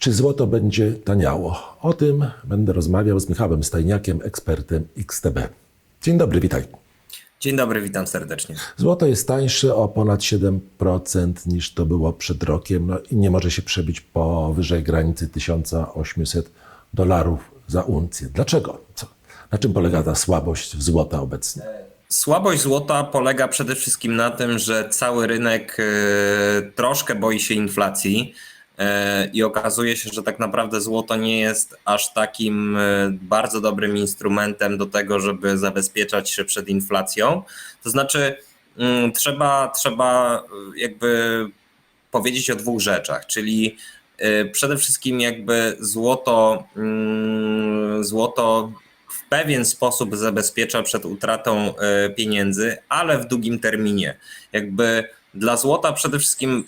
Czy złoto będzie taniało? O tym będę rozmawiał z Michałem Stajniakiem, ekspertem XTB. Dzień dobry, witaj. Dzień dobry, witam serdecznie. Złoto jest tańsze o ponad 7% niż to było przed rokiem no i nie może się przebić powyżej granicy 1800 dolarów za uncję. Dlaczego? Co? Na czym polega ta słabość złota obecnie? Słabość złota polega przede wszystkim na tym, że cały rynek e, troszkę boi się inflacji i okazuje się, że tak naprawdę złoto nie jest aż takim e, bardzo dobrym instrumentem do tego, żeby zabezpieczać się przed inflacją. To znaczy, mm, trzeba, trzeba e, jakby powiedzieć o dwóch rzeczach, czyli e, przede wszystkim jakby złoto, mm, złoto w pewien sposób zabezpiecza przed utratą e, pieniędzy, ale w długim terminie. Jakby dla złota przede wszystkim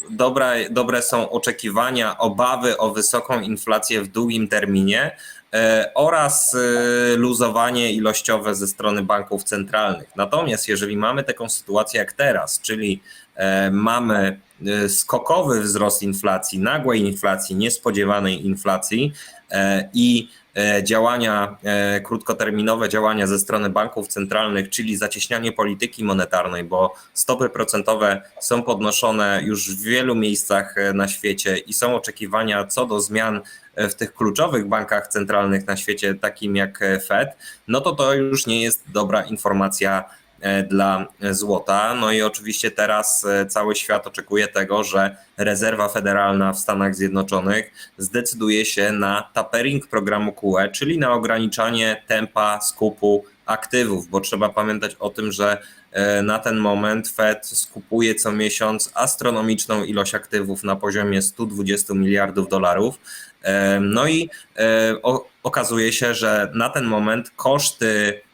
dobre są oczekiwania, obawy o wysoką inflację w długim terminie e, oraz e, luzowanie ilościowe ze strony banków centralnych. Natomiast jeżeli mamy taką sytuację jak teraz, czyli e, mamy skokowy wzrost inflacji, nagłej inflacji, niespodziewanej inflacji e, i e, działania, e, krótkoterminowe działania ze strony banków centralnych, czyli zacieśnianie polityki monetarnej, bo stopy procentowe są podnoszone już w wielu miejscach e, na świecie i są oczekiwania co do zmian e, w tych kluczowych bankach centralnych na świecie, takim jak e, Fed, no to to już nie jest dobra informacja e, dla złota. No i oczywiście teraz e, cały świat oczekuje tego, że rezerwa federalna w Stanach Zjednoczonych zdecyduje się na tapering programu QE, czyli na ograniczanie tempa skupu aktywów, bo trzeba pamiętać o tym, że e, na ten moment Fed skupuje co miesiąc astronomiczną ilość aktywów na poziomie 120 miliardów dolarów. E, No i e, okazuje się, że na ten moment koszty e,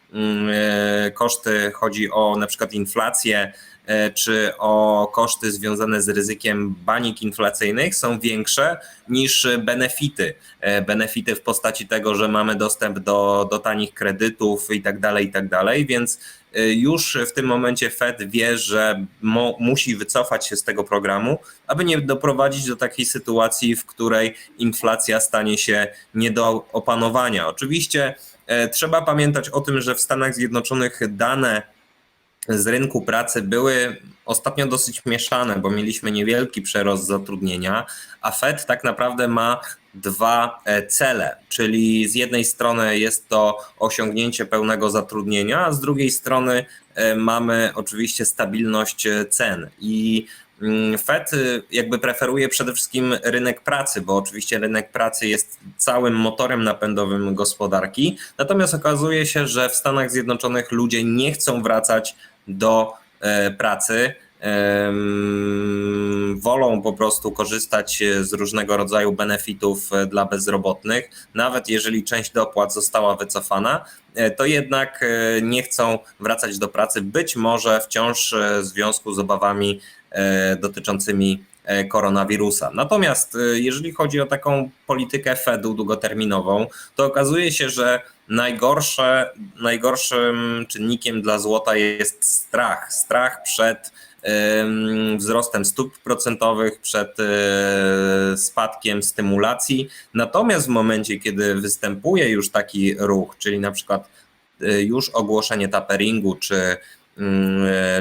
koszty, chodzi o na przykład inflację, e, czy o koszty związane z ryzykiem banik inflacyjnych są większe niż benefity. E, Benefity w postaci tego, że mamy dostęp do, do tanich kredytów i tak dalej, i tak dalej, więc e, już w tym momencie Fed wie, że mo, musi wycofać się z tego programu, aby nie doprowadzić do takiej sytuacji, w której inflacja stanie się nie do opanowania. Oczywiście E, Trzeba pamiętać o tym, że w Stanach Zjednoczonych dane z rynku pracy były ostatnio dosyć mieszane, bo mieliśmy niewielki przerost zatrudnienia, a Fed tak naprawdę ma dwa e, cele, czyli z jednej strony jest to osiągnięcie pełnego zatrudnienia, a z drugiej strony e, mamy oczywiście stabilność e, cen. I Fed y, jakby preferuje przede wszystkim rynek pracy, bo oczywiście rynek pracy jest całym motorem napędowym gospodarki. Natomiast okazuje się, że w Stanach Zjednoczonych ludzie nie chcą wracać do e, pracy. Wolą po prostu korzystać z różnego rodzaju benefitów e, dla bezrobotnych, nawet jeżeli część dopłat została wycofana, e, to jednak e, nie chcą wracać do pracy, być może wciąż e, w związku z obawami e, dotyczącymi e, koronawirusa. Natomiast e, jeżeli chodzi o taką politykę Fedu długoterminową, to okazuje się, że najgorsze, najgorszym czynnikiem dla złota jest strach. Strach przed em, wzrostem stóp procentowych, przed e, spadkiem stymulacji. Natomiast w momencie, kiedy występuje już taki ruch, czyli na przykład e, już ogłoszenie taperingu, czy e,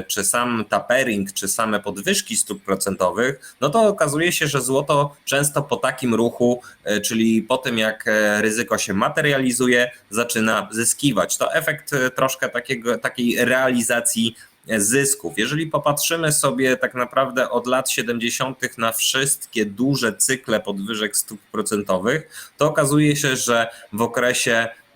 czy sam tapering, czy same podwyżki stóp procentowych, no to okazuje się, że złoto często po takim ruchu, e, czyli po tym jak e, ryzyko się materializuje, zaczyna zyskiwać. To efekt e, troszkę takiego, takiej realizacji e, zysków. Jeżeli popatrzymy sobie tak naprawdę od lat 70. na wszystkie duże cykle podwyżek stóp procentowych, to okazuje się, że w okresie mm,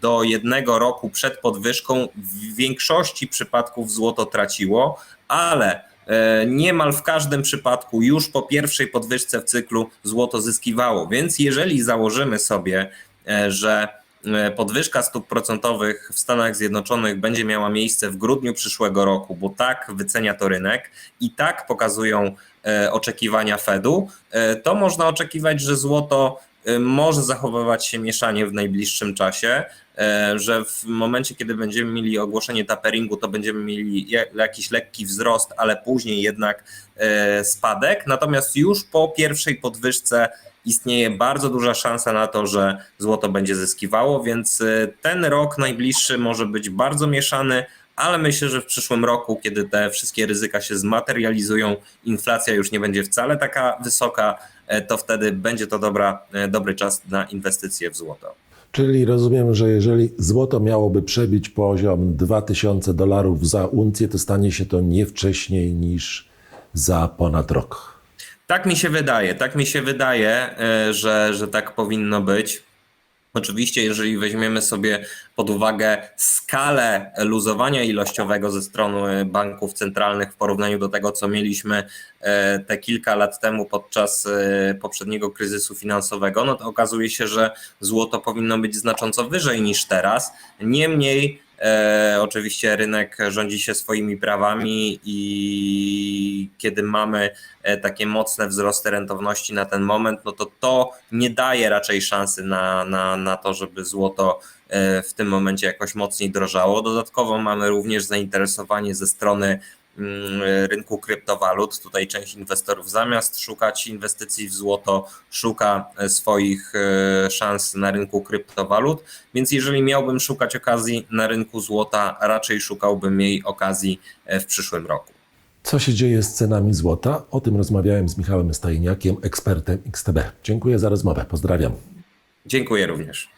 do jednego roku przed podwyżką w większości przypadków złoto traciło, ale e, niemal w każdym przypadku już po pierwszej podwyżce w cyklu złoto zyskiwało. Więc jeżeli założymy sobie, e, że e, podwyżka stóp procentowych w Stanach Zjednoczonych będzie miała miejsce w grudniu przyszłego roku, bo tak wycenia to rynek i tak pokazują e, oczekiwania Fedu, e, to można oczekiwać, że złoto e, może zachowywać się mieszanie w najbliższym czasie. e, że w momencie, kiedy będziemy mieli ogłoszenie taperingu, to będziemy mieli ja- jakiś lekki wzrost, ale później jednak e, spadek. Natomiast już po pierwszej podwyżce istnieje bardzo duża szansa na to, że złoto będzie zyskiwało, więc ten rok najbliższy może być bardzo mieszany, ale myślę, że w przyszłym roku, kiedy te wszystkie ryzyka się zmaterializują, inflacja już nie będzie wcale taka wysoka, to wtedy będzie to dobra, e, dobry czas na inwestycje w złoto. Czyli rozumiem, że jeżeli złoto miałoby przebić poziom 2000 dolarów za uncję, to stanie się to nie wcześniej niż za ponad rok. Tak mi się wydaje, tak mi się wydaje, e, że, że tak powinno być. Oczywiście, jeżeli weźmiemy sobie pod uwagę skalę luzowania ilościowego ze strony banków centralnych w porównaniu do tego, co mieliśmy e, te kilka lat temu podczas e, poprzedniego kryzysu finansowego, no to okazuje się, że złoto powinno być znacząco wyżej niż teraz. Niemniej, e, oczywiście, rynek rządzi się swoimi prawami i kiedy mamy e, takie mocne wzrosty rentowności na ten moment, no to to nie daje raczej szansy na, na, na to, żeby złoto e, w tym momencie jakoś mocniej drożało. Dodatkowo mamy również zainteresowanie ze strony rynku kryptowalut. Tutaj część inwestorów zamiast szukać inwestycji w złoto, szuka e, swoich e, szans na rynku kryptowalut. Więc jeżeli miałbym szukać okazji na rynku złota, raczej szukałbym jej okazji e, w przyszłym roku. Co się dzieje z cenami złota? O tym rozmawiałem z Michałem Stajniakiem, ekspertem XTB. Dziękuję za rozmowę. Pozdrawiam. Dziękuję również.